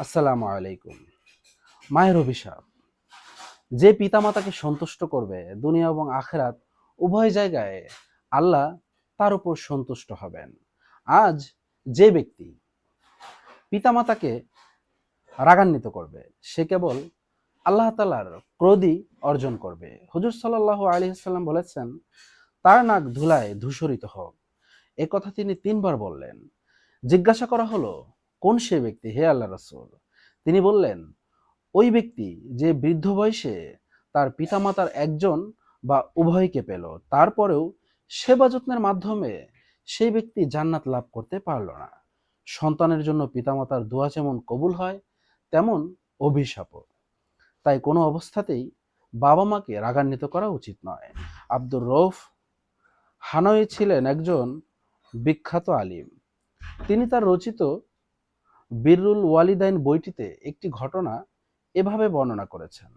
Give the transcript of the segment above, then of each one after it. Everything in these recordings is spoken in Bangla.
আসসালামু আলাইকুম। মায়ের অভিশাপ। যে পিতামাতাকে সন্তুষ্ট করবে দুনিয়া এবং আখেরাত, উভয় জায়গায় আল্লাহ তার উপর সন্তুষ্ট হবেন। আজ যে ব্যক্তি পিতামাতাকে রাগান্বিত করবে, সে কেবল আল্লাহ তালার ক্রোধই অর্জন করবে। হুজুর সাল্লাহ আলী সাল্লাম বলেছেন, তার নাক ধুলায় ধূসরিত হোক। এ কথা তিনি তিনবার বললেন। জিজ্ঞাসা করা হলো কোন সে ব্যক্তি? হে আল্লাহ রসুল। তিনি বললেন, ওই ব্যক্তি যে বৃদ্ধ বয়সে তার পিতামাতার একজন বা উভয়কে পেল, তারপরেও সেবা যত্নের মাধ্যমে সেই ব্যক্তি জান্নাত লাভ করতে পারল না। সন্তানের জন্য পিতামাতার দোয়া যেমন কবুল হয়, তেমন অভিশাপও। তাই কোনো অবস্থাতেই বাবা মাকে রাগান্বিত করা উচিত নয়। আব্দুর রৌফ হানই ছিলেন একজন বিখ্যাত আলিম। তিনি তার রচিত বিররুল ওয়ালিদাইন বইটিতে একটি ঘটনা এভাবে বর্ণনা করেছেন।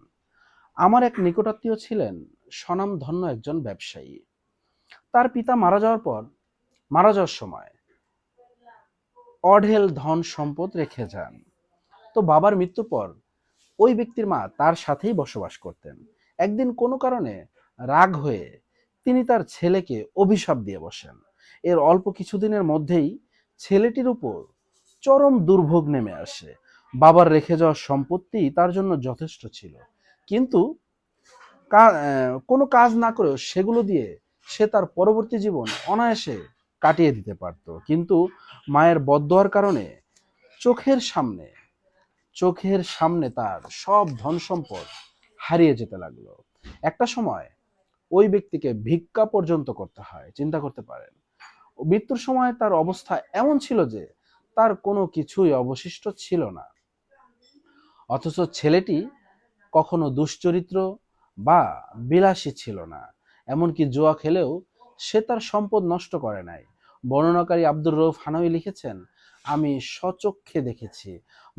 আমার এক নিকটাত্মীয় ছিলেন স্বনামধন্য একজন ব্যবসায়ী। তার পিতা মারা যাওয়ার পর, মারা যাওয়ার সময় অঢেল ধন সম্পদ রেখে যান। তো বাবার মৃত্যুর পর ওই ব্যক্তির মা তার সাথেই বসবাস করতেন। একদিন কোনো কারণে রাগ হয়ে তিনি তার ছেলেকে অভিশাপ দিয়ে বসেন। এর অল্প কিছুদিনের মধ্যেই ছেলেটির উপর চরম দুর্ভোগ নেমে আসে। বাবার রেখে যাওয়া সম্পত্তি তার জন্য যথেষ্ট ছিল। কিন্তু কোনো কাজ না করেও সেগুলো দিয়ে সে তার পরবর্তী জীবন অনায়াসে কাটিয়ে দিতে পারত। কিন্তু মায়ের বদোয়ার কারণে চোখের সামনে চোখের সামনে তার সব ধন সম্পদ হারিয়ে যেতে লাগল। একটা সময় ওই ব্যক্তিকে ভিক্ষা পর্যন্ত করতে হয়, চিন্তা করতে পারেন। মৃত্যুর সময় তার অবস্থা এমন ছিল যে তার কোনো কিছুই অবশিষ্ট ছিল না। অথচ ছেলেটি কখনো দুশ্চরিত্র বা বিলাসী ছিল না, এমনকি জুয়া খেলেও সে তার সম্পদ নষ্ট করে নাই। বর্ণনাকারী আব্দুর রৌফ হানবি লিখেছেন, আমি সচক্ষে দেখেছি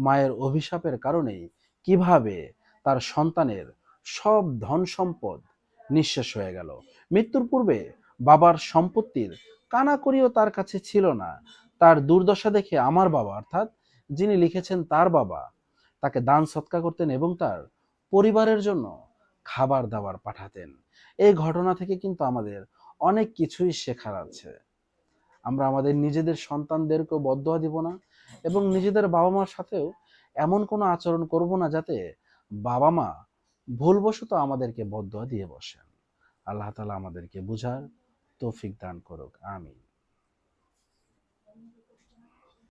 মায়ের অভিশাপের কারণেই কীভাবে তার সন্তানের সব ধন সম্পদ নিঃশেষ হয়ে গেল। মৃত্যুর পূর্বে বাবার সম্পত্তির কানাকড়িও তার কাছে ছিল না তার দুর্দশা দেখে আমার বাবা, অর্থাৎ যিনি লিখেছেন তার বাবা, তাকে দান সৎকা করতেন এবং তার পরিবারের জন্য খাবার দাবার পাঠাতেন। এই ঘটনা থেকে কিন্তু আমাদের অনেক কিছুই শেখার আছে। আমরা আমাদের নিজেদের সন্তানদেরকেও বদয়া দিব না এবং নিজেদের বাবা মার সাথেও এমন কোনো আচরণ করব না যাতে বাবা মা ভুলবশত আমাদেরকে বদয়া দিয়ে বসেন। আল্লাহ তালা আমাদেরকে বুঝার তৌফিক দান করুক। আমিন।